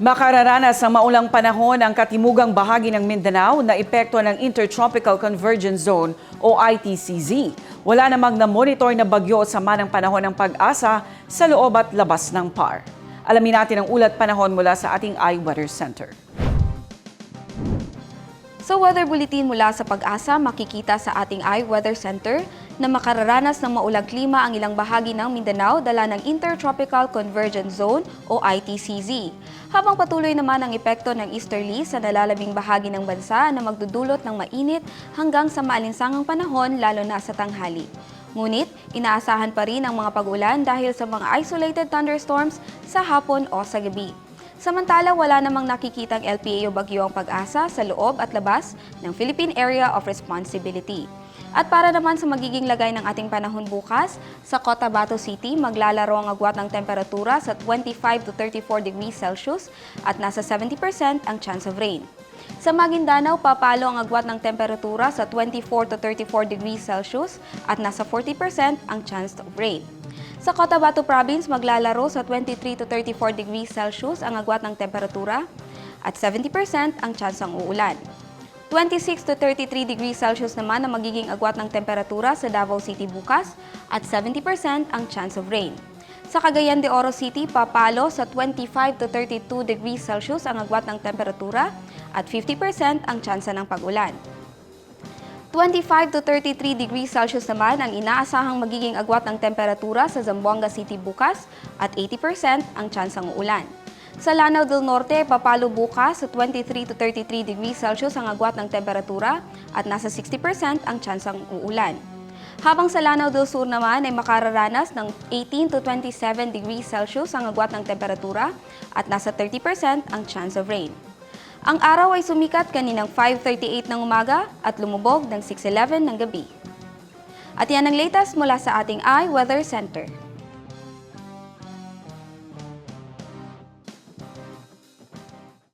Makararanas ng maulang panahon ang katimugang bahagi ng Mindanao na epekto ng Intertropical Convergence Zone o ITCZ. Wala namang na-monitor na bagyo sa manang panahon ng pag-asa sa loob at labas ng PAR. Alamin natin ang ulat panahon mula sa ating iWeather Center. Sa weather bulletin mula sa pag-asa, makikita sa ating iWeather Center na makararanas ng maulang klima ang ilang bahagi ng Mindanao dala ng Intertropical Convergence Zone o ITCZ. Habang patuloy naman ang epekto ng easterly sa nalalaming bahagi ng bansa na magdudulot ng mainit hanggang sa maalinsangang panahon lalo na sa tanghali. Ngunit, inaasahan pa rin ang mga pag-ulan dahil sa mga isolated thunderstorms sa hapon o sa gabi. Samantala, wala namang nakikitang LPA o bagyo ang pag-asa sa loob at labas ng Philippine Area of Responsibility. At para naman sa magiging lagay ng ating panahon bukas, sa Cotabato City maglalaro ang agwat ng temperatura sa 25 to 34 degrees Celsius at nasa 70% ang chance of rain. Sa Maguindanao, papalo ang agwat ng temperatura sa 24 to 34 degrees Celsius at nasa 40% ang chance of rain. Sa Cotabato Province, maglalaro sa 23 to 34 degrees Celsius ang agwat ng temperatura at 70% ang tsansang uulan. 26 to 33 degrees Celsius naman ang magiging agwat ng temperatura sa Davao City bukas at 70% ang chance of rain. Sa Cagayan de Oro City, papalo sa 25 to 32 degrees Celsius ang agwat ng temperatura at 50% ang tsansa ng pag-ulan. 25 to 33 degrees Celsius naman ang inaasahang magiging agwat ng temperatura sa Zamboanga City bukas at 80% ang tsansang uulan. Sa Lanao del Norte, papalo bukas sa 23 to 33 degrees Celsius ang agwat ng temperatura at nasa 60% ang tsansang uulan. Habang sa Lanao del Sur naman ay makararanas ng 18 to 27 degrees Celsius ang agwat ng temperatura at nasa 30% ang chance of rain. Ang araw ay sumikat kaninang 5.38 ng umaga at lumubog ng 6.11 ng gabi. At yan ang latest mula sa ating iWeather Center.